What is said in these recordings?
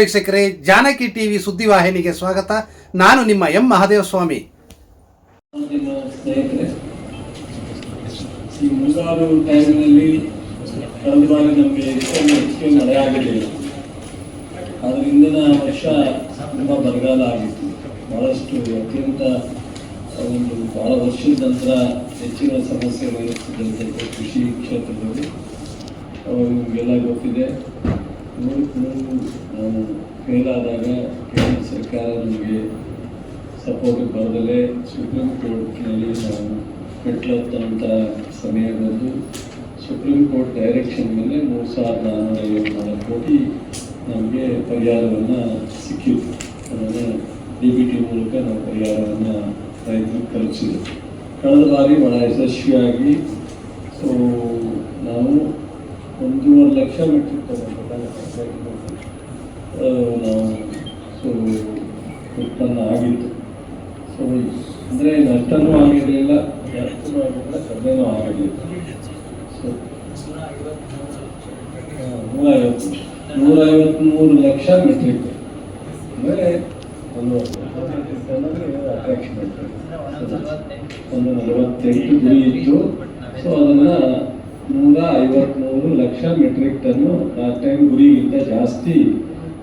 ವೀಕ್ಷಕರೇ, ಜಾನಕಿ ಟಿವಿ ಸುದ್ದಿವಾಹಿನಿಗೆ ಸ್ವಾಗತ. ನಾನು ನಿಮ್ಮ ಎಂ ಮಹಾದೇವ ಸ್ವಾಮಿ ಈ ವರ್ಷ ತುಂಬ ಬರಗಾಲ ಆಗಿತ್ತು. ಬಹಳಷ್ಟು ಅತ್ಯಂತ ಒಂದು ಬಹಳ ವರ್ಷದ ನಂತರ ಹೆಚ್ಚಿನ ಎದುರಿಸಿದಂತೆ ಕೃಷಿ ಕ್ಷೇತ್ರದಲ್ಲಿ ನಿಮಗೆಲ್ಲ ಗೊತ್ತಿದೆ. ನಾವು ಫೇಲ್ ಆದಾಗ ಕೇಂದ್ರ ಸರ್ಕಾರ ನಮಗೆ ಸಪೋರ್ಟ್ ಬರದಲ್ಲೇ ಸುಪ್ರೀಂ ಕೋರ್ಟ್ನಲ್ಲಿ ನಾವು ಮೆಟ್ಲತ್ತಂಥ ಸಮಯ ಬಂದು ಸುಪ್ರೀಂ ಕೋರ್ಟ್ ಡೈರೆಕ್ಷನ್ ಮೇಲೆ ಮೂರು ಸಾವಿರದ ನಾನ್ನೂರ ಐವತ್ನಾಲ್ಕು ಕೋಟಿ ನಮಗೆ ಪರಿಹಾರವನ್ನು ಸಿಕ್ಕಿತ್ತು ಅದನ್ನು ಡಿ ಬಿ ಟಿ ಮೂಲಕ ನಾವು ಪರಿಹಾರವನ್ನು ರೈತರಿಗೆ ತಲುಪಿಸಿದ್ವಿ ಕಳೆದ ಬಾರಿ ಭಾಳ ಯಶಸ್ವಿಯಾಗಿ, ಸೊ, ನಾವು ಒಂದೂವರೆ ಲಕ್ಷ ಮೆಟ್ರಿಕ್ ನಾವು ಉತ್ಪನ್ನ ಆಗಿತ್ತು. ಸೊ ಅಂದರೆ ನಷ್ಟನೂ ಆಗಿರಲಿಲ್ಲ ಜಾಸ್ತಿನೂ ಆಗಿರಲಿಲ್ಲ, ಕಡಿಮೆನೂ ಆಗಿರಲಿಲ್ಲ. ಸೊ ನೂರೈವತ್ತು ನೂರ ಐವತ್ತ್ಮೂರು ಲಕ್ಷ ಮೆಟ್ರಿಕ್ ಅಂದರೆ ಒಂದು ಅಟ್ರಾಕ್ಷನ್ ಒಂದು ನಲವತ್ತೆಂಟು ಗುರಿ ಇತ್ತು. ಸೊ ಅದನ್ನು ನೂರ ಐವತ್ತ್ಮೂರು ಲಕ್ಷ ಮೆಟ್ರಿಕ್ ಟನ್ನು ಆ ಟೈಮ್ ಗುರಿಗಿಂತ ಜಾಸ್ತಿ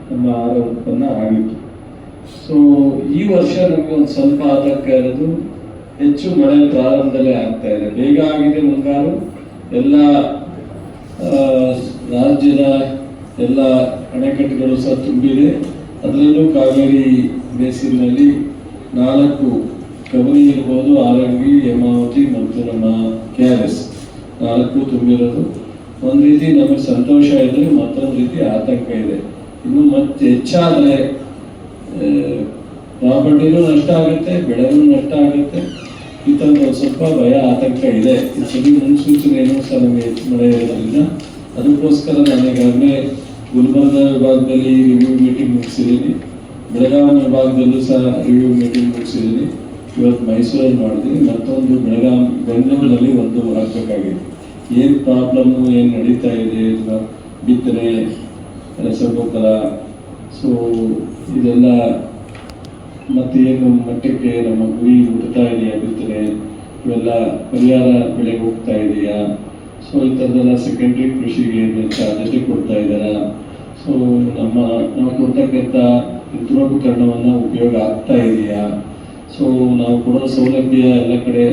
ನಮ್ಮ ಆಹಾರ ಉತ್ಪನ್ನ ಆಗಿತ್ತು. ಸೊ ಈ ವರ್ಷ ನಮಗೆ ಒಂದು ಸ್ವಲ್ಪ ಆತಂಕ ಇರೋದು, ಹೆಚ್ಚು ಮಳೆ ಪ್ರಾರಂಭದಲ್ಲೇ ಆಗ್ತಾ ಇದೆ. ಬೇಗ ಆಗಿದೆ ಮುಂಗಾರು. ಎಲ್ಲ ರಾಜ್ಯದ ಎಲ್ಲ ಅಣೆಕಟ್ಟುಗಳು ಸಹ ತುಂಬಿದೆ. ಅದರಲ್ಲೂ ಕಾವೇರಿ ಬೇಸಿನಲ್ಲಿ ನಾಲ್ಕು ಕಬನಿ ಇರ್ಬೋದು ಆರಂಗಿ ಹೇಮಾವತಿ ಮತ್ತು ನಮ್ಮ ಕೆ ಆರ್ ಎಸ್. ನಾಲ್ಕು ತುಂಬಿರೋದು ಒಂದು ರೀತಿ ನಮಗೆ ಸಂತೋಷ ಇದ್ರೆ ಮತ್ತೊಂದು ರೀತಿ ಆತಂಕ ಇದೆ. ಇನ್ನು ಮತ್ತೆ ಹೆಚ್ಚಾದರೆ ಪ್ರಾಪರ್ಟಿನೂ ನಷ್ಟ ಆಗುತ್ತೆ, ಬೆಳೆನೂ ನಷ್ಟ ಆಗುತ್ತೆ. ಒಂದು ಸ್ವಲ್ಪ ಭಯ, ಆತಂಕ ಇದೆ. ಸರಿ ಮುನ್ಸೂಚನೆಯನ್ನು ಸಹ ನಮಗೆ ಮಳೆ ಇರೋದ್ರಿಂದ ಅದಕ್ಕೋಸ್ಕರ ನಾನು ಈಗಾಗಲೇ ಗುಲ್ಬರ್ಗ ವಿಭಾಗದಲ್ಲಿ ರಿವ್ಯೂ ಮೀಟಿಂಗ್ ಮುಗಿಸಿದ್ದೀನಿ. ಬೆಳಗಾವಿ ವಿಭಾಗದಲ್ಲೂ ಸಹ ರಿವ್ಯೂ ಮೀಟಿಂಗ್ ಮುಗಿಸಿದ್ದೀನಿ. ಇವತ್ತು ಮೈಸೂರಲ್ಲಿ ಮಾಡಿದ್ದೀನಿ ಮತ್ತೊಂದು ಬೆಳಗಾವಿ ಬೆಂಗಳೂರಿನಲ್ಲಿ ಒಂದು ಆಗಬೇಕಾಗಿದೆ ಏನು ಪ್ರಾಬ್ಲಮ್ಮು ಏನು ನಡೀತಾ ಇದೆ ಅಥವಾ ಬಿತ್ತನೆ, ರಸಗೊಬ್ಬರ ಸೊ ಇದೆಲ್ಲ ಮತ್ತೆ ಏನು ಮಟ್ಟಕ್ಕೆ ನಮ್ಮ ಗುರಿ ಮುಟ್ತಾ ಇದೆಯಾ ಬಿತ್ತನೆ? ಇವೆಲ್ಲ ಪರಿಹಾರ ಬೆಳೆಗೆ ಹೋಗ್ತಾ ಇದೆಯಾ? ಸೊ ಈ ಥರದೆಲ್ಲ ಸೆಕೆಂಡ್ರಿ ಕೃಷಿಗೆ ಆದ್ಯತೆ ಕೊಡ್ತಾ ಇದ್ದಾರಾ? ಸೊ ನಮ್ಮ, ನಾವು ಕೊಡ್ತಕ್ಕಂಥ ಯಂತ್ರೋಪಕರಣವನ್ನು ಉಪಯೋಗ ಆಗ್ತಾ ಇದೆಯಾ? ಸೊ ನಾವು ಕೊಡೋ ಸೌಲಭ್ಯ ಎಲ್ಲ ಕಡೆ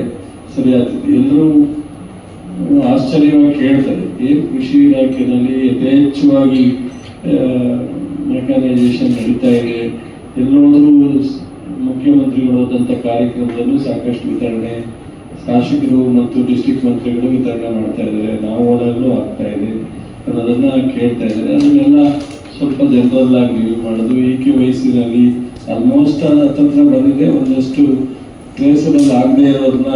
ಸರಿಯಾಗ್ತದೆ ಎಲ್ಲರೂ ಆಶ್ಚರ್ಯವಾಗಿ ಕೇಳ್ತದೆ ಏನು ಕೃಷಿ ಇಲಾಖೆಯಲ್ಲಿ ಯಥೇಚ್ಛವಾಗಿ ಮೆಕಾನೈಸೇಷನ್ ನಡೀತಾ ಇದೆ? ಎಲ್ಲೋದ್ರೂ ಮುಖ್ಯಮಂತ್ರಿಗಳು ಹೋದಂಥ ಕಾರ್ಯಕ್ರಮದಲ್ಲೂ ಸಾಕಷ್ಟು ವಿತರಣೆ, ಶಾಸಕರು ಮತ್ತು ಡಿಸ್ಟಿಕ್ ಮಂತ್ರಿಗಳು ವಿತರಣೆ ಮಾಡ್ತಾ ಇದ್ದಾರೆ. ನಾವು ಹೋದಾಗಲೂ ಆಗ್ತಾ ಇದೆ ಅನ್ನೋದನ್ನ ಕೇಳ್ತಾ ಇದ್ದಾರೆ. ಅದನ್ನೆಲ್ಲ ಸ್ವಲ್ಪ ಜನರಲ್ ಆಗಿ ರಿವ್ಯೂ ಮಾಡೋದು ಈ ಕೆ ವಯಸ್ಸಿನಲ್ಲಿ ಆಲ್ಮೋಸ್ಟ್ ಹತ್ತತ್ರ ಬಂದಿದೆ. ಒಂದಷ್ಟು ಪ್ಲೇಸಲ್ಲಿ ಆಗದೆ ಇರೋದನ್ನ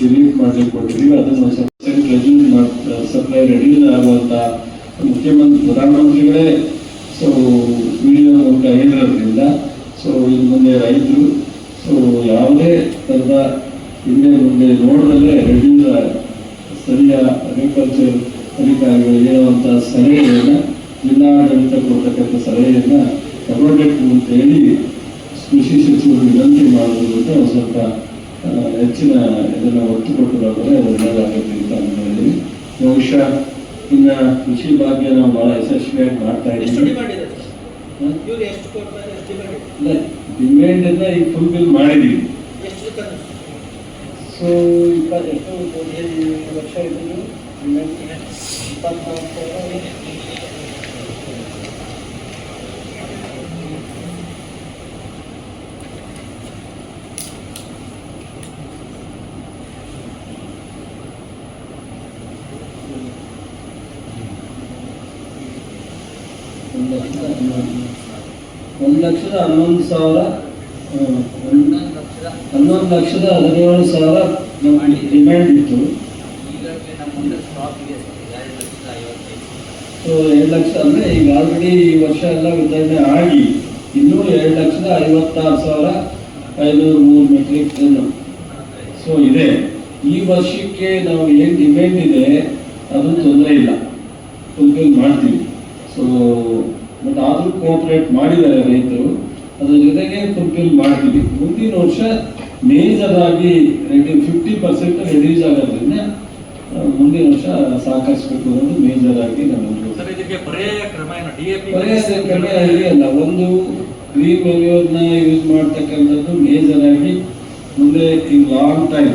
ಡಿಲೀಟ್ ಮಾಡಲಿಕ್ಕೆ ಕೊಟ್ಟಿದ್ದೀವಿ. ಅದನ್ನು ಸಪ್ಲೈ ರೆಡ್ಯೂಸ್ ಆಗುವಂತ ಮುಖ್ಯಮಂತ್ರಿ, ಪ್ರಧಾನಮಂತ್ರಿಗಳೇ ಸೊ, ವಿಡಿಯೋ ಮೂಲಕ ಹೇಳಿರೋದ್ರಿಂದ, ಸೊ ಇನ್ನು ಮುಂದೆ ರೈತರು, ಸೊ, ಯಾವುದೇ ಥರದ ಹಿಂದೆ ಮುಂದೆ ನೋಡದಲ್ಲೇ ರೆಡ್ಯೂಸ್ ಸ್ಥಳೀಯ ಅಗ್ರಿಕಲ್ಚರ್ ಅಧಿಕಾರಿಗಳು ಹೇಳುವಂಥ ಸಲಹೆಯನ್ನು, ಜಿಲ್ಲಾಡಳಿತ ಕೊಡ್ತಕ್ಕಂಥ ಸಲಹೆಯನ್ನು ತಗೊಳ್ಬೇಕು ಅಂತ ಹೇಳಿ ಕೃಷಿ ಸಚಿವರು ವಿನಂತಿ ಮಾಡೋದು ಅಂತ ಸ್ವಲ್ಪ ಹೆಚ್ಚಿನ ಇದನ್ನು ಒತ್ತು ಕೊಟ್ಟು ನೋಡಿದ್ರೆ ಅದು ಒಳ್ಳೆಯದಾಗುತ್ತೆ ಅಂತ ಅಂದ್ಕೊಂಡಿದ್ದೀವಿ ಬಹುಶಃ ಇನ್ನು ಕೃಷಿ ಭಾಗ್ಯ ನಾವು ಭಾಳ ಯಶಸ್ವಿಯಾಗಿ ಮಾಡ್ತಾ ಇದ್ದೀವಿ ಇಲ್ಲ ಡಿಮ್ಯಾಂಡನ್ನು ಈಗ ಫುಲ್ಫಿಲ್ ಮಾಡಿದ್ದೀವಿ ಸೊ ಇಪ್ಪತ್ತು ಎಷ್ಟು ವರ್ಷ ಇದ್ದೀವಿ ಇಪ್ಪತ್ನಾಲ್ಕು ಸಾವಿರ ಒಂದು ಲಕ್ಷದ ಹನ್ನೊಂದು ಒಂದು ಲಕ್ಷದ ಹನ್ನೊಂದು ಸಾವಿರ ಹನ್ನೊಂದು ಲಕ್ಷದ ಹದಿನೇಳು ಸಾವಿರ ನಮಗೆ ಡಿಮ್ಯಾಂಡ್ ಇತ್ತು. ಸೊ, ಎರಡು ಲಕ್ಷ ಅಂದರೆ ಈಗ ಆಲ್ರೆಡಿ ಈ ವರ್ಷ ಎಲ್ಲ ವಿತರಣೆ ಆಗಿ ಇನ್ನೂ ಎರಡು ಲಕ್ಷದ ಐವತ್ತಾರು ಸಾವಿರ ಐನೂರು ಮೂರು ಮೆಟ್ರಿಕ್ ಟನ್ ಸೊ ಇದೆ. ಈ ವರ್ಷಕ್ಕೆ ನಾವು ಏನು ಡಿಮ್ಯಾಂಡ್ ಇದೆ, ಅದು ತೊಂದರೆ ಇಲ್ಲ. ಫುಲ್ಫಿಲ್ ಮಾಡ್ತೀವಿ. ಸೊ ಬಟ್ ಆದರೂ ಕೋಆಪರೇಟ್ ಮಾಡಿದ್ದಾರೆ ರೈತರು. ಅದ್ರ ಜೊತೆಗೆ ಫುಲ್ಫಿಲ್ ಮಾಡ್ತೀವಿ. ಮುಂದಿನ ವರ್ಷ ಮೇಜರ್ ಆಗಿ ಫಿಫ್ಟಿ ಪರ್ಸೆಂಟ್ ರಿಲೀಸ್ ಆಗೋದ್ರಿಂದ ಮುಂದಿನ ವರ್ಷ ಸಾಕಷ್ಟು ಅನ್ನೋದು ಮೇಜರ್ ಆಗಿ ನಮ್ಮದು ಪರ್ಯಾಯ ಕ್ರಮ ಇದೆಯಲ್ಲ ಒಂದು ಗ್ರೀನ್ ಮೆನ್ಯೂರ್ನ ಯೂಸ್ ಮಾಡ್ತಕ್ಕಂಥದ್ದು ಮೇಜರ್ ಆಗಿ ಮುಂದೆ ಇನ್ ಲಾಂಗ್ ಟೈಮ್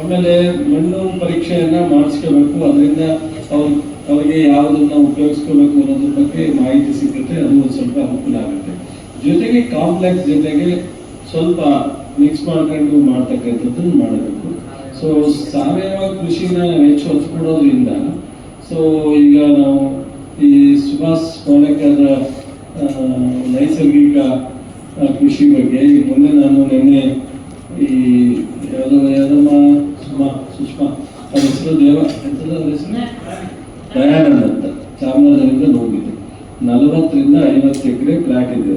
ಆಮೇಲೆ ಮಣ್ಣು ಪರೀಕ್ಷೆಯನ್ನ ಮಾಡಿಸ್ಕೋಬೇಕು. ಅದರಿಂದ ಅವ್ರ ಅವ್ರಿಗೆ ಯಾವುದನ್ನು ಉಪಯೋಗಿಸ್ಕೋಬೇಕು ಅನ್ನೋದ್ರ ಬಗ್ಗೆ ಮಾಹಿತಿ ಸಿಗುತ್ತೆ, ಅದು ಒಂದು ಸ್ವಲ್ಪ ಅನುಕೂಲ ಆಗುತ್ತೆ. ಜೊತೆಗೆ ಕಾಂಪ್ಲೆಕ್ಸ್ ಜೊತೆಗೆ ಸ್ವಲ್ಪ ಮಿಕ್ಸ್ ಮಾಡ್ಕೊಂಡು ಮಾಡ್ತಕ್ಕಂಥದ್ದನ್ನು ಮಾಡಬೇಕು. ಸೊ ಸಾವಯವ ಕೃಷಿನ ಹೆಚ್ಚು ಕೊಡೋದ್ರಿಂದ ಸೊ ಈಗ ನಾವು ಈ ಸುಭಾಷ್ ಪಾಲೇಕರ್ ನೈಸರ್ಗಿಕ ಕೃಷಿ ಬಗ್ಗೆ ಮೊನ್ನೆ ನಾನು ನಿನ್ನೆ ಈ ಯಾವುದೋ, ಯಾವ್ದಮ್ಮ, ಸುಮಾ, ಸುಷ್ಮಾ, ಅವ್ರ ಹೆಸರು ದೇವ ಹೆಸರು? ದಯಾನಂದ್ ಅಂತ ಚಾಮರಾಜನಗರ ಹೋಗಿದ್ದು ನಲವತ್ತರಿಂದ ಐವತ್ತು ಎಕರೆ ಪ್ಲಾಟ್ ಇದೆ.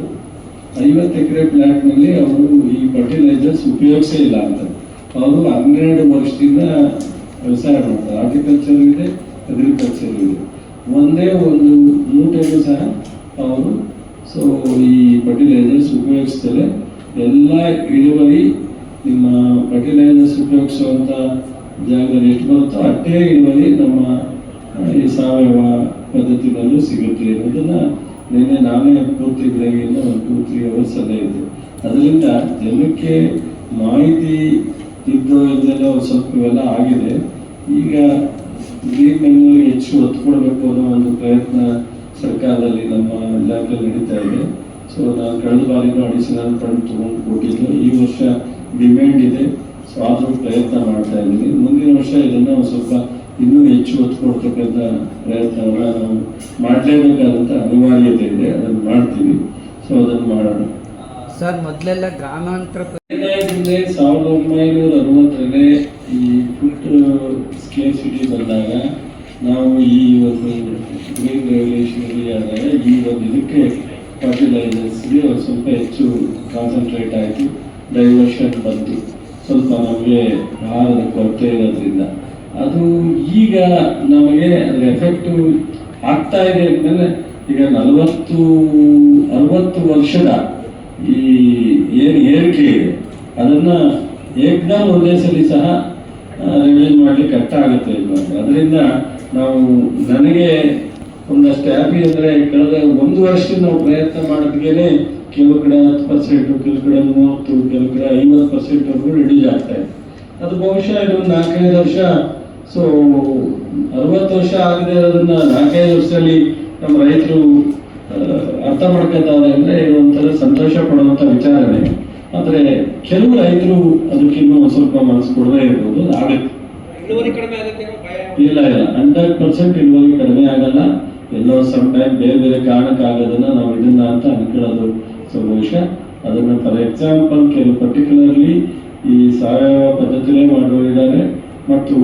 ಐವತ್ತು ಎಕರೆ ಪ್ಲಾಟ್ನಲ್ಲಿ ಅವರು ಈ ಫರ್ಟಿಲೈಸರ್ಸ್ ಉಪಯೋಗಿಸೇ ಇಲ್ಲ ಅಂತ. ಅವರು ಹನ್ನೆರಡು ವರ್ಷದಿಂದ ವ್ಯವಸಾಯ ಮಾಡ್ತಾರೆ. ಹಾರ್ಟಿಕಲ್ಚರ್ ಇದೆ ಅಗ್ರಿಕಲ್ಚರ್ ಇದೆ. ಒಂದೇ ಒಂದು ಮೂಟೆಗೂ ಸಹ ಅವರು ಸೊ ಈ ಫರ್ಟಿಲೈಸರ್ಸ್ ಉಪಯೋಗಿಸ್ತಾರೆ. ಎಲ್ಲ ಇಳುವರಿ ನಿಮ್ಮ ಫರ್ಟಿಲೈಸರ್ಸ್ ಉಪಯೋಗಿಸುವಂಥ ಜಾಗದಲ್ಲಿ ಎಷ್ಟು ಬರುತ್ತೋ ಅಷ್ಟೇ ಇಳುವರಿ ನಮ್ಮ ಈ ಸಾವಯವ ಪದ್ಧತಿನಲ್ಲೂ ಸಿಗುತ್ತೆ. ಅನ್ನೋದನ್ನು ನಿನ್ನೆ ನಾನೇ ಪೂರ್ತಿ ಬೆಳಗ್ಗೆಯಿಂದ ಒಂದು ಟೂ ತ್ರೀ ಅವರ್ಸ್ ಅಲ್ಲೇ ಇದ್ದೆ. ಅದರಿಂದ ಜನಕ್ಕೆ ಮಾಹಿತಿ ಇದ್ದು ಇದೆಲ್ಲ ಸ್ವಲ್ಪ ಇವೆಲ್ಲ ಆಗಿದೆ. ಈಗ ಗ್ರೀನ್ ಬೆಂಗಳೂರು ಹೆಚ್ಚು ಒತ್ತು ಕೊಡಬೇಕು ಅನ್ನೋ ಒಂದು ಪ್ರಯತ್ನ ಸರ್ಕಾರದಲ್ಲಿ ನಮ್ಮ ಇಲಾಖೆ ನಡೀತಾ ಇದೆ. ಸೊ ನಾನು ಕಳೆದ ಬಾರಿನೂ ಅಡಿಷನಲ್ ಫಂಡ್ ತೊಗೊಂಡು ಕೊಟ್ಟಿದ್ದು. ಈ ವರ್ಷ ಡಿಮ್ಯಾಂಡ್ ಇದೆ. ಸೊ ಆದರೂ ಪ್ರಯತ್ನ ಮಾಡ್ತಾ ಇದ್ದೀನಿ. ಮುಂದಿನ ವರ್ಷ ಇದನ್ನು ಸ್ವಲ್ಪ ಇನ್ನೂ ಹೆಚ್ಚು ಒತ್ತು ಕೊಡ್ತಕ್ಕಂಥ ಪ್ರಯತ್ನವನ್ನ ನಾವು ಮಾಡಲೇಬೇಕಾದಂಥ ಅನಿವಾರ್ಯತೆ ಇದೆ. ಅದನ್ನು ಮಾಡ್ತೀವಿ. ಸೊ ಅದನ್ನು ಮಾಡೋಣ. ಸರ್ ಮೊದಲೆಲ್ಲ ಗ್ರಾಮಾಂತರ ಏನಾಗಿದೆ ಸಾವಿರದ ಒಂಬೈನೂರ ಅರವತ್ತರಲ್ಲೇ ಈ ಫುಡ್ ಸ್ಕೇರ್ಸಿಟಿ ಬಂದಾಗ ನಾವು ಈ ಒಂದು ಗ್ರೀನ್ ರೆವಲ್ಯೂಷನರಿ ಆದಾಗ ಈ ಒಂದು ಇದಕ್ಕೆ ಫರ್ಟಿಲೈಸರ್ಸ್ಗೆ ಸ್ವಲ್ಪ ಹೆಚ್ಚು ಕಾನ್ಸಂಟ್ರೇಟ್ ಆಯಿತು. ಡೈವರ್ಷನ್ ಬಂತು. ಸ್ವಲ್ಪ ನಮಗೆ ಆಹಾರದ ಕೊರತೆ ಇರೋದ್ರಿಂದ. ಅದು ಈಗ ನಮಗೆ ಅದರ ಎಫೆಕ್ಟು ಆಗ್ತಾ ಇದೆ ಅಂದಮೇಲೆ ಈಗ ನಲವತ್ತು, ಅರವತ್ತು ವರ್ಷದ ಈ ಏನು ಏರಿಕೆ ಇದೆ. ಅದನ್ನ ಏಕದಮ್ ಒಂದೇ ಸಲ ಸಹ ರಿಲೀಸ್ ಮಾಡ್ಲಿಕ್ಕೆ ಕಷ್ಟ ಆಗುತ್ತೆ ಅದರಿಂದ ನಾವು ನನಗೆ ಒಂದಷ್ಟು ಹ್ಯಾಪಿ ಅಂದರೆ ಕಳೆದ ಒಂದು ವರ್ಷದಿಂದ ನಾವು ಪ್ರಯತ್ನ ಮಾಡಿದ್ಗೇನೆ ಕೆಲವು ಕಡೆ ಹತ್ತು ಪರ್ಸೆಂಟು ಕೆಲವು ಕಡೆ ಮೂವತ್ತು, ಕೆಲವು ಕಡೆ ಐವತ್ತು ಪರ್ಸೆಂಟ್ವರೆಗೂ ರಿಡ್ಯೂಸ್ ಆಗ್ತಾ ಇದೆ. ಅದು ಬಹುಶಃ ಇದೊಂದು ನಾಲ್ಕೈದು ವರ್ಷ ಸೊ ಅರವತ್ತು ವರ್ಷ ಆಗದೆ ಅದನ್ನ ನಾಲ್ಕೈದು ವರ್ಷದಲ್ಲಿ ನಮ್ಮ ರೈತರು ಅರ್ಥ ಮಾಡ್ಕೊತಾರೆ ಅಂದ್ರೆ ಒಂಥರ ಸಂತೋಷ ಪಡುವಂತ ವಿಚಾರನೆ ಆದ್ರೆ ಕೆಲವು ರೈತರು ಅದಕ್ಕಿನ್ನೂ ಸ್ವಲ್ಪ ಮನಸ್ಸು ಕೊಡದೇ ಇರ್ಬೋದು ಆಗುತ್ತೆ. ಇಲ್ಲ ಇಲ್ಲ. ಹಂಡ್ರೆಡ್ ಪರ್ಸೆಂಟ್ ಇಳುವರಿ ಕಡಿಮೆ ಆಗಲ್ಲ. ಎಲ್ಲೋ ಸಮ್ ಟೈಮ್ ಬೇರೆ ಬೇರೆ ಕಾರಣಕ್ಕಾಗೋದನ್ನ ನಾವು ಇದನ್ನ ಅಂತ ಅನ್ಕೊಳ್ಳೋದು ಸ್ವಲ್ಪ ವಿಷಯ. ಅದನ್ನ ಫಾರ್ ಎಕ್ಸಾಂಪಲ್ ಕೆಲವು ಪರ್ಟಿಕ್ಯುಲರ್ಲಿ ಈ ಸಾವಯವ ಪದ್ಧತಿನೇ ಮಾಡೋರಿದ್ದಾರೆ ಮತ್ತು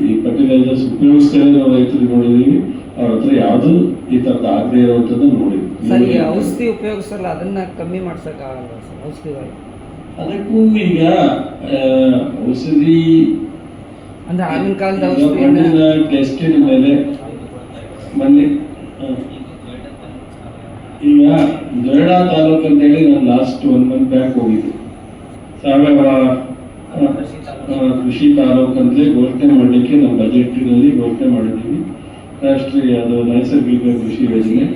ಈ ಫರ್ಟಿಲೈಸರ್ಸ್ ಉಪಯೋಗಿಸ್ತಾ ಇರೋ ರೈತರು ನೋಡಿದೀವಿ ಅವ್ರ ಹತ್ರ ಯಾವುದು ಈ ತರದ ಆಗದೆ ಇರುವಂಥದ್ದು ಸರ್ ಈ ನೋಡಿದ್ವಿ ಔಷಧಿ ಉಪಯೋಗಿಸಲ್ಲ ಅದನ್ನ ಕಮ್ಮಿ ಮಾಡ್ಸೋಕ್ಕಾಗಲ್ಲ ಸರ್ ಔಷಧಿಗಳು ಅದಕ್ಕೂ ಈಗ ಔಷಧಿ ಅಂದ್ರೆ ಆಗಿನ ಕಾಲದ ಮಣ್ಣಿನ ಟೆಸ್ಟಿನ ಮೇಲೆ ಮಣ್ಣಿ. ಈಗ ಜೊಯ್ಡಾ ತಾಲೂಕು ಅಂತೇಳಿ ನಾನು ಲಾಸ್ಟ್ ಒನ್ ಮಂತ್ ಬ್ಯಾಕ್ ಹೋಗಿದ್ದೆ. ಸಾವಯವ ಕೃಷಿ ತಾಲೂಕು ಅಂತೇಳಿ ಘೋಷಣೆ ಮಾಡಲಿಕ್ಕೆ ನಮ್ಮ ಬಜೆಟ್ನಲ್ಲಿ ಘೋಷಣೆ ಮಾಡಿದ್ದೀವಿ. ರಾಷ್ಟ್ರೀಯ ಅದು ನೈಸರ್ಗಿಕ ಕೃಷಿ ಯೋಜನೆ.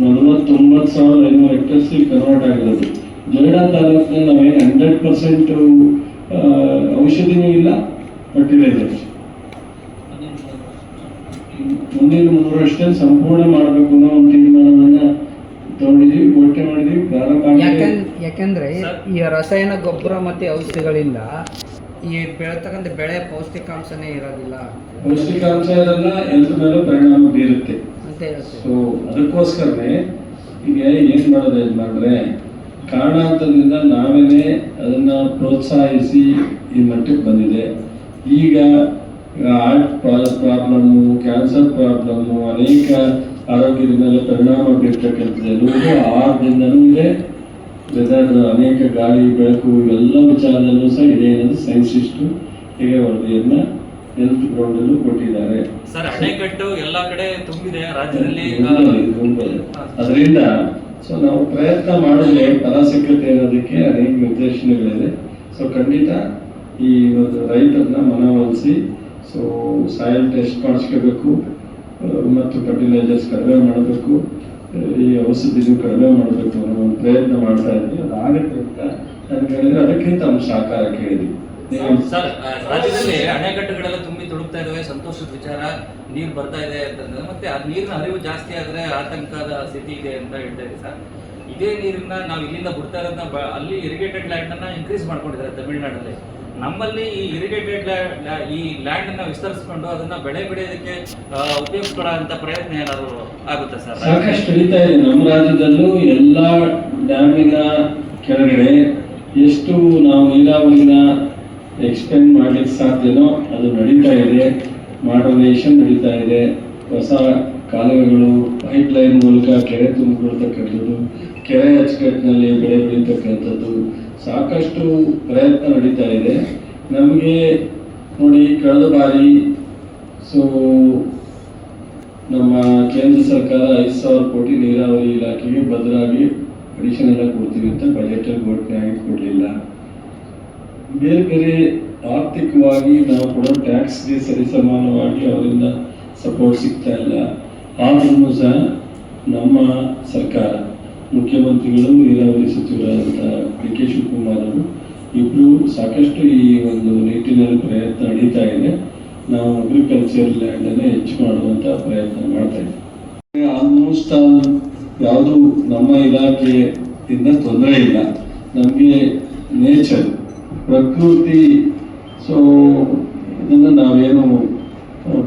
ನಲವತ್ತೊಂಬತ್ತು ಸಾವಿರದ ಐನೂರು ಹೆಕ್ಟರ್ಸ್ ಕನ್ವರ್ಟ್ ಆಗಿರೋದು. ಜೊಯ್ಡಾ ತಾಲೂಕಿನಲ್ಲಿ ನಾವೇನು ಹಂಡ್ರೆಡ್ ಪರ್ಸೆಂಟ್ ಔಷಧಿನೂ ಇಲ್ಲ ಫರ್ಟಿಲೈಸರ್ಸ್ ಮುಂದಿನ ಮೂರು ವರ್ಷದಲ್ಲಿ ಸಂಪೂರ್ಣ ಮಾಡಬೇಕು ಅನ್ನೋ ಒಂದು ತೀರ್ಮಾನವನ್ನ ತಗೊಂಡಿದ್ದೀವಿ ಘೋಷಣೆ ಮಾಡಿದ್ದೀವಿ ಪ್ರಾರಂಭ ಆಗಿದೆ. ಯಾಕಂದ್ ಯಾಕಂದ್ರೆ ಈ ರಸಾಯನ ಗೊಬ್ಬರ ಮತ್ತೆ ಔಷಧಿಗಳಿಂದ ಈ ಬೆಳತಕ್ಕಂಥ ಬೆಳೆ ಪೌಷ್ಟಿಕಾಂಶನೇ ಇರೋದಿಲ್ಲ. ಪೌಷ್ಟಿಕಾಂಶ ಅದನ್ನ ಎಲ್ಲರ ಮೇಲೂ ಪರಿಣಾಮ ಬೀರುತ್ತೆ. ಅಂತ ಹೇಳ್ತೇವೆ ಸೊ ಅದಕ್ಕೋಸ್ಕರನೇ ಈಗ ಏನ್ ಮಾಡೋದು ಯಜಮಾನ್ರೆ? ಕಾರಣಾಂತರದಿಂದ ನಾವೇನೇ ಅದನ್ನ ಪ್ರೋತ್ಸಾಹಿಸಿ ಈ ಮಟ್ಟಕ್ಕೆ ಬಂದಿದೆ. ಈಗ ಹಾರ್ಟ್ ಪ್ರಾಬ್ಲಮ್ಮು ಕ್ಯಾನ್ಸರ್ ಪ್ರಾಬ್ಲಮ್ಮು ಅನೇಕ ಆರೋಗ್ಯದ ಮೇಲೆ ಪರಿಣಾಮ ಬೀರ್ತಕ್ಕಂಥದ್ದು ಎಲ್ಲರಿಗೂ ಆಹಾರದಿಂದನೂ ಇದೆ. ವೆದರ್ ಅನೇಕ ಗಾಳಿ ಬೆಳಕು ಇವೆಲ್ಲ ವಿಚಾರದಲ್ಲೂ ಸಹ ಇದೆ ಅನ್ನೋದು ಸೈನ್ಸಿಸ್ಟು ಹೇಗೆ ವರದಿಯನ್ನ ಅಲ್ಲೂ ಕೊಟ್ಟಿದ್ದಾರೆ. ಸರ್ ಅಣೆಕಟ್ಟು ಎಲ್ಲ ಕಡೆ ತುಂಬಿದೆ. ರಾಜ್ಯದಲ್ಲಿ ಅದರಿಂದ ಸೊ ನಾವು ಪ್ರಯತ್ನ ಮಾಡಿದ್ರೆ ಫಲ ಸಿಕ್ಕತ್ತೆ ಅನ್ನೋದಕ್ಕೆ ಅನೇಕ ನಿರ್ದೇಶನಗಳಿದೆ. ಸೊ ಖಂಡಿತ ಈ ಒಂದು ರೈತರನ್ನ ಮನವೊಲಿಸಿ ಸೊ ಸಾಯಿಲ್ ಟೆಸ್ಟ್ ಮಾಡಿಸ್ಕೋಬೇಕು. ಆ, ಮತ್ತು ಫರ್ಟಿಲೈಸರ್ಸ್ ಕಡಿಮೆ ಮಾಡಬೇಕು ಈ ಔಷಧಿಗೂ ಕಡಿಮೆ ಮಾಡಬೇಕು ಅನ್ನೋ ಒಂದು ಪ್ರಯತ್ನ ಮಾಡ್ತಾ ಇದ್ವಿ. ಅದಾಗುತ್ತೆ ಅಂತ ನಾನು ಹೇಳಿದ್ರೆ ಅದಕ್ಕಿಂತ ನಮ್ಮ ಸಹಕಾರ ಕೇಳಿದ್ವಿ. ಸರ್ ರಾಜ್ಯದಲ್ಲಿ ಅಣೆಕಟ್ಟುಗಳೆಲ್ಲ ತುಂಬಿ ತುಳುಕ್ತಾ ಇದಾವೆ ಸಂತೋಷದ ವಿಚಾರ ನೀರು ಬರ್ತಾ ಇದೆ ಅಂತಂದ್ರೆ ಮತ್ತೆ ಆ ನೀರಿನ ಹರಿವು ಜಾಸ್ತಿ ಆದ್ರೆ ಆತಂಕದ ಸ್ಥಿತಿ ಇದೆ ಅಂತ ಹೇಳ್ತಾ ಇದೆ ಸರ್. ಇದೇ ನೀರನ್ನ ನಾವು ಇಲ್ಲಿಂದ ಬಿಡ್ತಾ ಇರೋದನ್ನ ಅಲ್ಲಿ ಇರಿಗೇಟೆಡ್ ಲ್ಯಾಂಡ್ ಅನ್ನ ಇನ್ಕ್ರೀಸ್ ಮಾಡ್ಕೊಂಡಿದ್ದಾರೆ ತಮಿಳುನಾಡಲ್ಲಿ. ನಮ್ಮಲ್ಲಿ ಈ ಇರಿಗೇಟೆಡ್ ಈ ಲ್ಯಾಂಡ್ ಅನ್ನ ವಿಸ್ತರಿಸ್ಕೊಂಡು ಅದನ್ನ ಬೆಳೆ ಬೆಳೆಯೋದಕ್ಕೆ ಉಪಯೋಗಿಸ್ಕೊಳ್ಳೋ ಪ್ರಯತ್ನ ಏನಾದ್ರು ಆಗುತ್ತೆ ಸರ್? ಸಾಕಷ್ಟು ನಡೀತಾ ಇದೆ. ನಮ್ಮ ರಾಜ್ಯದಲ್ಲೂ ಎಲ್ಲಾ ಡ್ಯಾಮಿನ ಕೆಳಗಡೆ ಎಷ್ಟು ನಾವು ನೀರಾವರಿನ ಎಕ್ಸ್ಟೆಂಡ್ ಮಾಡ್ಲಿಕ್ಕೆ ಸಾಧ್ಯನೋ ಅದು ನಡೀತಾ ಇದೆ. ಮಾಡರ್ನೈಸೇಷನ್ ನಡೀತಾ ಇದೆ. ಹೊಸ ಕಾಲುವೆಗಳು ಪೈಪ್ ಲೈನ್ ಮೂಲಕ ಕೆರೆ ತುಂಬಿಕೊಳ್ತಕ್ಕಂಥದ್ದು ಕೆರೆ ಅಚ್ಚುಕಟ್ಟಿನಲ್ಲಿ ಬೆಳೆ ಬೆಳೀತಕ್ಕಂಥದ್ದು ಸಾಕಷ್ಟು ಪ್ರಯತ್ನ ನಡೀತಾ ಇದೆ. ನಮಗೆ ನೋಡಿ, ಕಳೆದ ಬಾರಿ ಸೊ, ನಮ್ಮ ಕೇಂದ್ರ ಸರ್ಕಾರ ಐದು ಸಾವಿರ ಕೋಟಿ ನೀರಾವರಿ ಇಲಾಖೆಗೆ ಬದಲಾಗಿ ಅಡಿಷನ್ ಎಲ್ಲ ಕೊಡ್ತೀವಿ ಅಂತ ಬಜೆಟ್ ಅಲ್ಲಿ ಘೋಷಣೆ ಆಗಿ ಕೊಡಲಿಲ್ಲ. ಬೇರೆ ಬೇರೆ ಆರ್ಥಿಕವಾಗಿ ನಾವು ಕೊಡೋ ಟ್ಯಾಕ್ಸ್ಗೆ ಸರಿಸಮಾನವಾಗಿ ಅವರಿಂದ ಸಪೋರ್ಟ್ ಸಿಗ್ತಾ ಇಲ್ಲ. ಆದ್ರೂ ಸಹ ನಮ್ಮ ಸರ್ಕಾರ ಮುಖ್ಯಮಂತ್ರಿಗಳು ನೀರಾವರಿ ಸಚಿವರಾದಂಥ ಡಿ ಕೆ ಶಿವಕುಮಾರ್ ಅವರು. ಇಬ್ಬರು ಸಾಕಷ್ಟು ಈ ಒಂದು ನಿಟ್ಟಿನಲ್ಲಿ ಪ್ರಯತ್ನ ನಡೀತಾ ಇದೆ. ನಾವು ಅಗ್ರಿಕಲ್ಚರ್ ಲ್ಯಾಂಡ್ ಅನ್ನು ಹೆಚ್ಚು ಮಾಡುವಂತ ಪ್ರಯತ್ನ ಮಾಡ್ತಾ ಇದ್ದೀವಿ. ಆಲ್ಮೋಸ್ಟ್ ಆಲ್ ಯಾವುದು ನಮ್ಮ ಇಲಾಖೆಯಿಂದ ತೊಂದರೆ ಇಲ್ಲ. ನಮಗೆ ನೇಚರ್ ಪ್ರಕೃತಿ ಸೊ ಇದನ್ನು ನಾವೇನು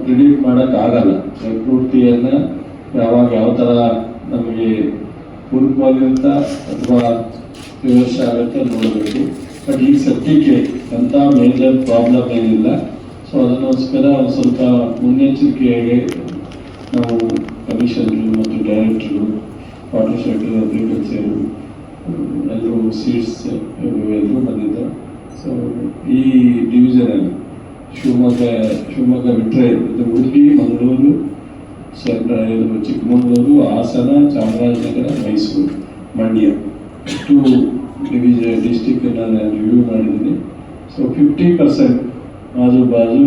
ಪ್ರಿಡಿಕ್ಟ್ ಮಾಡೋಕ್ಕಾಗಲ್ಲ ಪ್ರಕೃತಿಯನ್ನು ಯಾವಾಗ ಯಾವ ಥರ ನಮಗೆ ಪೂರ್ವವಾಗಿರುತ್ತಾ ಅಥವಾ ವಿವಶ ಆಗುತ್ತೆ ನೋಡಬೇಕು. ಬಟ್ ಈಗ ಸದ್ಯಕ್ಕೆ ಅಂತ ಮೇಜರ್ ಪ್ರಾಬ್ಲಮ್ ಏನಿಲ್ಲ. ಸೊ ಅದಕ್ಕೋಸ್ಕರ ಸ್ವಲ್ಪ ಮುನ್ನೆಚ್ಚರಿಕೆಯಾಗಿ ನಾವು ಕಮಿಷನರು ಮತ್ತು ಡೈರೆಕ್ಟ್ರು ವಾಟರ್ ಶೆಡ್ ಅಗ್ರಿಕಲ್ಚರು ಎಲ್ಲರೂ ಸೀಡ್ಸ್ ಎಲ್ಲರೂ ಬಂದಿದ್ದರು. ಸೊ ಈ ಡಿವಿಷನಲ್ಲಿ ಶಿವಮೊಗ್ಗ ಶಿವಮೊಗ್ಗ ಬಿಟ್ಟರೆ ಇದು ಉಡುಪಿ, ಮಂಗಳೂರು ಇದು ಚಿಕ್ಕಮಗಳೂರು ಹಾಸನ, ಚಾಮರಾಜನಗರ, ಮೈಸೂರು, ಮಂಡ್ಯ. ಇಷ್ಟು ಡಿವಿಷನ್ ಡಿಸ್ಟಿಕ್ ನಾನು ರಿವ್ಯೂ ಮಾಡಿದ್ದೀನಿ. ಸೊ ಫಿಫ್ಟಿ ಪರ್ಸೆಂಟ್ ಆಜು ಬಾಜು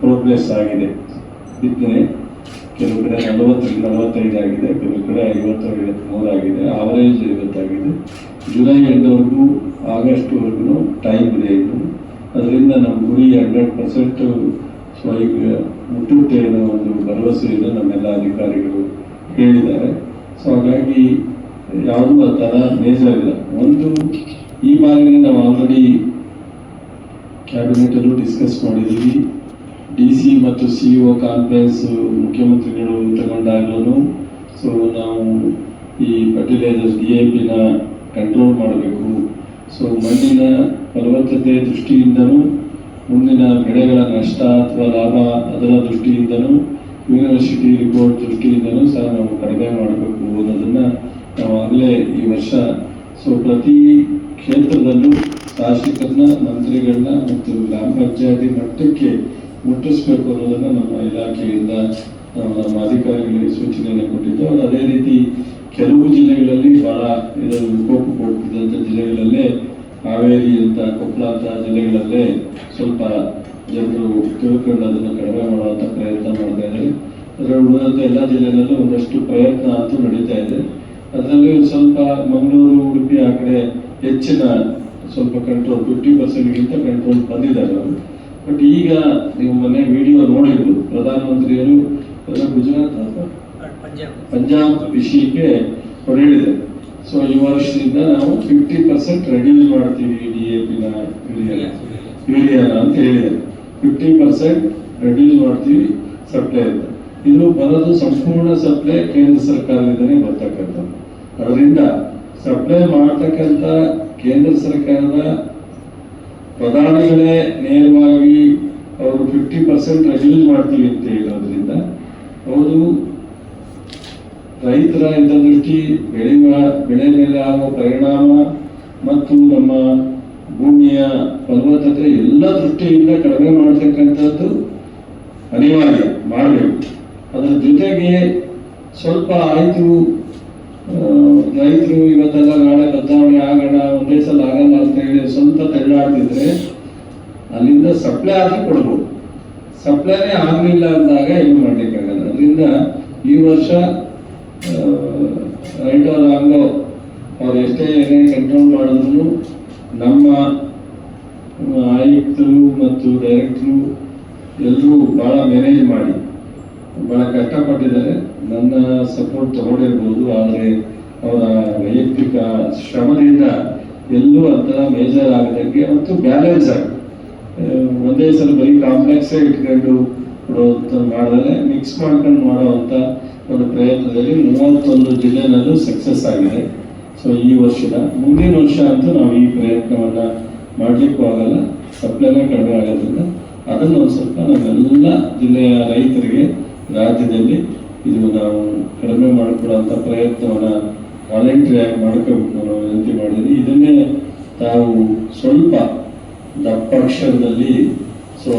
ಪ್ರೋಗ್ರೆಸ್ ಆಗಿದೆ. ಬಿತ್ತನೆ ಕೆಲವು ಕಡೆ ನಲವತ್ತರಿಂದ ನಲವತ್ತೈದು ಆಗಿದೆ, ಕೆಲವು ಕಡೆ ಐವತ್ತು ಮೂರು ಆಗಿದೆ ಆವರೇಜ್ ಐವತ್ತಾಗಿದೆ. ಜುಲೈ ಎಂಡ್ವರೆಗೂ ಆಗಸ್ಟ್ವರೆಗೂ ಟೈಮ್ ಇದೆ ಇನ್ನು. ಅದರಿಂದ ನಮ್ಮ ಗುರಿ ಹಂಡ್ರೆಡ್ ಪರ್ಸೆಂಟು ಸೊ ಈಗ ಮುಟ್ಟುತ್ತೆ ಅನ್ನೋ ಒಂದು ಭರವಸೆಯನ್ನು ನಮ್ಮೆಲ್ಲ ಅಧಿಕಾರಿಗಳು ಹೇಳಿದ್ದಾರೆ. ಸೊ ಹಾಗಾಗಿ ಯಾವುದೂ ಆ ಥರ ಇಲ್ಲ ಒಂದು, ಈ ಬಾರಿ ನಾವು ಆಲ್ರೆಡಿ ಕ್ಯಾಬಿನೆಟಲ್ಲೂ ಡಿಸ್ಕಸ್ ಮಾಡಿದ್ದೀವಿ. ಡಿ ಸಿ ಮತ್ತು ಸಿ ಒ ಕಾನ್ಫರೆನ್ಸ್ ಮುಖ್ಯಮಂತ್ರಿಗಳು ತಗೊಂಡಾಗ್ಲೂ ಸೊ ನಾವು ಈ ಫರ್ಟಿಲೈಸರ್ ಡಿ ಎ ಪಿನ ಕಂಟ್ರೋಲ್ ಮಾಡಬೇಕು. ಸೊ ಮಣ್ಣಿನ ಫಲವತ್ತತೆ ದೃಷ್ಟಿಯಿಂದನೂ ಮುಂದಿನ ಬೆಳೆಗಳ ನಷ್ಟ ಅಥವಾ ಲಾಭ ಅದರ ದೃಷ್ಟಿಯಿಂದನೂ ಯೂನಿವರ್ಸಿಟಿ ರಿಪೋರ್ಟ್ ದೃಷ್ಟಿಯಿಂದನೂ ಸಹ ನಾವು ಕಡಿಮೆ ಮಾಡಬೇಕು ಅನ್ನೋದನ್ನು ನಾವು ಆಗಲೇ ಈ ವರ್ಷ ಸೊ ಪ್ರತಿ ಕ್ಷೇತ್ರದಲ್ಲೂ ಶಾಸಕರನ್ನ, ಮಂತ್ರಿಗಳನ್ನ ಮತ್ತು ಗ್ರಾಮ ಪಂಚಾಯತಿ ಮಟ್ಟಕ್ಕೆ ಮುಟ್ಟಿಸ್ಬೇಕು ಅನ್ನೋದನ್ನು ನಮ್ಮ ಇಲಾಖೆಯಿಂದ ನಮ್ಮ ಅಧಿಕಾರಿಗಳಿಗೆ ಸೂಚನೆಯನ್ನು ಕೊಟ್ಟಿದ್ದು. ಅದು ರೀತಿ ಕೆಲವು ಜಿಲ್ಲೆಗಳಲ್ಲಿ ಬಹಳ ಇದನ್ನು ಕೋಪ ಕೊಟ್ಟಿದ್ದಂಥ ಜಿಲ್ಲೆಗಳಲ್ಲೇ ಹಾವೇರಿ ಅಂತ ಕೊಪ್ಪಳ ಅಂತ ಜಿಲ್ಲೆಗಳಲ್ಲೇ ಸ್ವಲ್ಪ ಜನರು ತಿಳ್ಕೊಂಡು ಅದನ್ನು ಕಡಿಮೆ ಮಾಡುವಂಥ ಪ್ರಯತ್ನ ಮಾಡ್ತಾ ಇದ್ದಾರೆ. ಅದರ ಉಳಿದಂಥ ಎಲ್ಲ ಜಿಲ್ಲೆಗಳಲ್ಲೂ ಒಂದಷ್ಟು ಪ್ರಯತ್ನ ಅಂತೂ ನಡೀತಾ ಇದೆ. ಅದರಲ್ಲಿ ಸ್ವಲ್ಪ ಮಂಗಳೂರು ಉಡುಪಿ ಆ ಕಡೆ ಹೆಚ್ಚಿನ ಸ್ವಲ್ಪ ಕಂಟ್ರೋಲ್ ಫಿಫ್ಟಿ ಪರ್ಸೆಂಟ್ಗಿಂತ ಕಂಟ್ರೋಲ್ ಬಂದಿದ್ದಾರೆ ಅವರು. ಬಟ್ ಈಗ ನೀವು ಮೊನ್ನೆ ವಿಡಿಯೋ ನೋಡಿದ್ರು ಪ್ರಧಾನಮಂತ್ರಿಯವರು ಗುಜರಾತ್ ಅಥವಾ ಪಂಜಾಬ್. ವಿಷಯಕ್ಕೆ ಅವ್ರು ಹೇಳಿದ್ದಾರೆ ಸೊ ಈ ವರ್ಷದಿಂದ ನಾವು ಫಿಫ್ಟಿ ಪರ್ಸೆಂಟ್ ರೆಡ್ಯೂಸ್ ಮಾಡ್ತೀವಿ ಡಿ ಎ ಪಿನ ಯೂರಿಯಾನ ಅಂತ ಹೇಳಿದ್ದಾರೆ. ಫಿಫ್ಟಿ ಪರ್ಸೆಂಟ್ ರೆಡ್ಯೂಸ್ ಮಾಡ್ತೀವಿ ಸಪ್ಲೈ ಅಂತ. ಇದು ಬರೋದು ಸಂಪೂರ್ಣ ಸಪ್ಲೈ ಕೇಂದ್ರ ಸರ್ಕಾರದಿಂದನೇ ಬರ್ತಕ್ಕಂಥದ್ದು. ಅದರಿಂದ ಸಪ್ಲೈ ಮಾಡ್ತಕ್ಕಂಥ ಕೇಂದ್ರ ಸರ್ಕಾರದ ಪ್ರಧಾನಿಗಳೇ ನೇರವಾಗಿ ಅವರು ಫಿಫ್ಟಿ ಪರ್ಸೆಂಟ್ ರೆಡ್ಯೂಸ್ ಮಾಡ್ತೀವಿ ಅಂತ ಹೇಳೋದ್ರಿಂದ, ಅವರು ರೈತರ ಹಿತದೃಷ್ಟಿ ಬೆಳೆಯುವ ಬೆಳೆ ಮೇಲೆ ಆಗುವ ಪರಿಣಾಮ ಮತ್ತು ನಮ್ಮ ಭೂಮಿಯ ಫಲವತ್ತತೆ ಎಲ್ಲ ದೃಷ್ಟಿಯಿಂದ ಕಡಿಮೆ ಮಾಡತಕ್ಕಂಥದ್ದು ಅನಿವಾರ್ಯ, ಮಾಡಬೇಕು. ಅದರ ಜೊತೆಗೆ ಸ್ವಲ್ಪ ಆಯಿತು ರೈತರು ಇವತ್ತೆಲ್ಲ ನಾಳೆ ಬದಲಾವಣೆ ಆಗೋಣ, ಒಂದೇ ಸಲ ಆಗಲ್ಲ ಅಂತ ಹೇಳಿ ಸ್ವಲ್ಪ ತಳ್ಳಾಡ್ತಿದ್ರೆ ಅಲ್ಲಿಂದ ಸಪ್ಲೈ ಆಗಿ ಕೊಡ್ಬೋದು. ಸಪ್ಲೈನೇ ಆಗಲಿಲ್ಲ ಅಂದಾಗ ಏನು ಮಾಡಲಿಕ್ಕಾಗಲ್ಲ. ಅದರಿಂದ ಈ ವರ್ಷ ರೈಟ್ ಹಂಗೋ ಅವ್ರು ಎಷ್ಟೇ ಏನೇ ಕಂಟ್ರೋಲ್ ಮಾಡಿದ್ರು ನಮ್ಮ ಆಯುಕ್ತರು ಮತ್ತು ಡೈರೆಕ್ಟ್ರು ಎಲ್ಲರೂ ಭಾಳ ಮ್ಯಾನೇಜ್ ಮಾಡಿ. ಭಾಳ ಕಷ್ಟಪಟ್ಟಿದ್ದಾರೆ. ನನ್ನ ಸಪೋರ್ಟ್ ತಗೊಂಡಿರ್ಬೋದು, ಆದರೆ ಅವರ ವೈಯಕ್ತಿಕ ಶ್ರಮದಿಂದ ಎಲ್ಲೂ ಅಂತರ ಮೇಜರ್ ಆಗದಂಗೆ ಮತ್ತು ಬ್ಯಾಲೆನ್ಸ್ ಆಗಿ. ಒಂದೇ ಸಲ ಬರೀ ಕಾಂಪ್ಲೆಕ್ಸೇ ಇಟ್ಕೊಂಡು ಮಾಡಿದ್ರೆ ಮಿಕ್ಸ್ ಮಾಡ್ಕೊಂಡು ಮಾಡೋ ಒಂದು ಪ್ರಯತ್ನದಲ್ಲಿ ಮೂವತ್ತೊಂದು ಜಿಲ್ಲೆನಲ್ಲೂ ಸಕ್ಸಸ್ ಆಗಿದೆ. ಸೊ ಈ ವರ್ಷದ ಮುಂದಿನ ವರ್ಷ ಅಂತೂ ನಾವು ಈ ಪ್ರಯತ್ನವನ್ನ ಮಾಡಲಿಕ್ಕೂ ಆಗಲ್ಲ. ಸಪ್ಲೈನೇ ಕಡಿಮೆ ಆಗೋದ್ರಿಂದ ಅದನ್ನು ಒಂದು ಸ್ವಲ್ಪ ನಮ್ಮೆಲ್ಲ ಜಿಲ್ಲೆಯ ರೈತರಿಗೆ, ರಾಜ್ಯದಲ್ಲಿ ಇದು ನಾವು ಕಡಿಮೆ ಮಾಡಿಕೊಡುವಂಥ ಪ್ರಯತ್ನವನ್ನ ವಾಲಂಟ್ರಿಯಾಗಿ ಮಾಡ್ಕೋಬೇಕು ನಾವು ವಿನಂತಿ ಮಾಡಿದ್ದೀವಿ ಇದನ್ನೇ ತಾವು ಸ್ವಲ್ಪ ದಪ್ಪ ಅಕ್ಷರದಲ್ಲಿ ಸೊ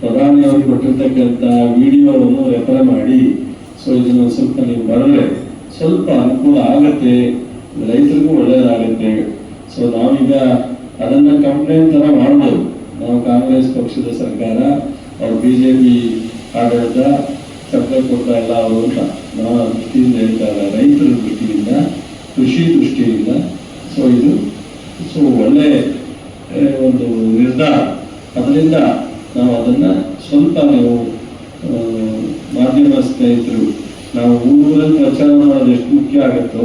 ಪ್ರಧಾನಿಯವರು ಕೊಟ್ಟಿರ್ತಕ್ಕಂಥ ವಿಡಿಯೋವನ್ನು ರೆಫರ್ ಮಾಡಿ. ಸೊ ಇದನ್ನು ಸ್ವಲ್ಪ ನೀವು ಬರಲೆ ಸ್ವಲ್ಪ ಅನುಕೂಲ ಆಗುತ್ತೆ, ರೈತರಿಗೂ ಒಳ್ಳೆಯದಾಗುತ್ತೆ. ಸೊ ನಾವೀಗ ಅದನ್ನ ಕಂಪ್ಲೇಂಟ್ ತರ ಮಾಡ್ಬೋದು. ನಾವು ಕಾಂಗ್ರೆಸ್ ಪಕ್ಷದ ಸರ್ಕಾರ, ಅವ್ರು ಬಿಜೆಪಿ ಆಡಳಿತ, ಸರ್ಕಾರ ಕೊಡ್ತಾ ಇಲ್ಲ ಅವರು ಅಂತ ನಾವು ದೃಷ್ಟಿಯಿಂದ ಹೇಳ್ತಾ ಇಲ್ಲ ರೈತರ ದೃಷ್ಟಿಯಿಂದ, ಕೃಷಿ ದೃಷ್ಟಿಯಿಂದ. ಸೊ ಇದು ಸೊ ಒಳ್ಳೆ ಒಂದು ನಿರ್ಧಾರ. ಅದರಿಂದ ನಾವು ಅದನ್ನು ಸ್ವಲ್ಪ ನಾವು ಮಾಧ್ಯಮ ಸ್ನೇಹಿತರು ನಾವು ಊರಲ್ಲಿ ಪ್ರಚಾರ ಮಾಡೋದು ಎಷ್ಟು ಮುಖ್ಯ ಆಗುತ್ತೋ